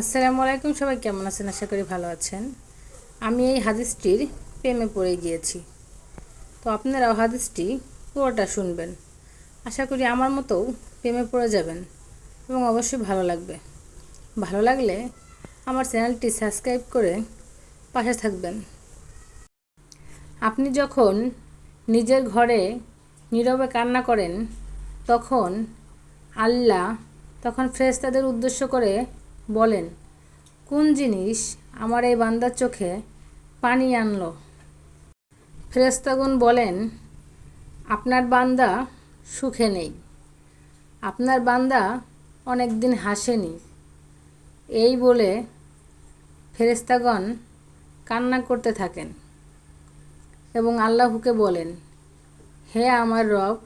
আসসালামু আলাইকুম, সবাই কেমন আছেন? আশা করি ভালো আছেন। আমি এই হাদিসটির প্রেমে পড়ে গিয়েছি। তো আপনারাও হাদিসটি, পুরোটা শুনবেন। আশা করি আমার মতো প্রেমে পড়ে যাবেন এবং অবশ্যই ভালো লাগবে। ভালো লাগলে আমার চ্যানেলটি সাবস্ক্রাইব করে পাশে থাকবেন। আপনি যখন নিজের ঘরে নীরবে কান্না করেন, তখন আল্লাহ, তখন ফ্রেস্তাদের উদ্দেশ্য করে বলেন, কোন জিনিস আমার এই বান্দার চোখে পানি আনলো? ফেরেস্তাগুন বলেন, আপনার বান্দা সুখে নেই। আপনার বান্দা অনেক দিন হাসেনি। এই বলে ফেরেস্তাগণ কান্না করতে থাকেন এবং আল্লাহকে বলেন, হে আমার রব,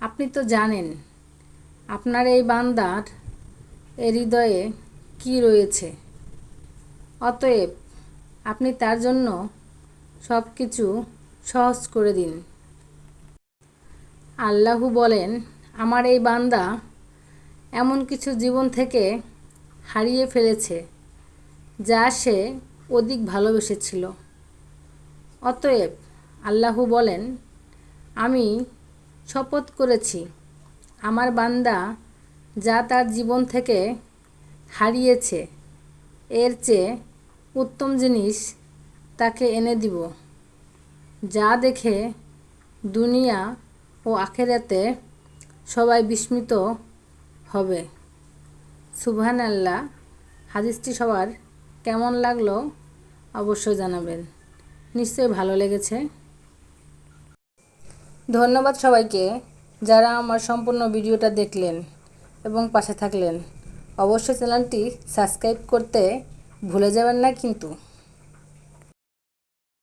আপনি তো জানেন, আপনার এই বান্দার এ হৃদয়ে কি রয়েছে? অতএব আপনি তার জন্য সব কিছু সহজ করে দিন। আল্লাহু বলেন, আমার এই বান্দা এমন কিছু জীবন থেকে হারিয়ে ফেলেছে, যা সে অধিক ভালোবেসেছিল। অতএব আল্লাহু বলেন, আমি শপথ করেছি, আমার বান্দা যা তার জীবন থেকে হারিয়েছে। এর চেয়ে উত্তম জিনিস তাকে এনে দিব, যা দেখে দুনিয়া ও আখেরাতে সবাই বিস্মিত হবে। সুবহান আল্লাহ হাদিসটি সবার কেমন লাগল অবশ্যই জানাবেন। নিশ্চয়ই ভালো লেগেছে। ধন্যবাদ সবাইকে যারা আমার সম্পূর্ণ ভিডিওটা দেখলেন এবং পাশে থাকলেন। অবশ্যই চ্যানেলটি সাবস্ক্রাইব করতে ভুলে যাবেন না কিন্তু।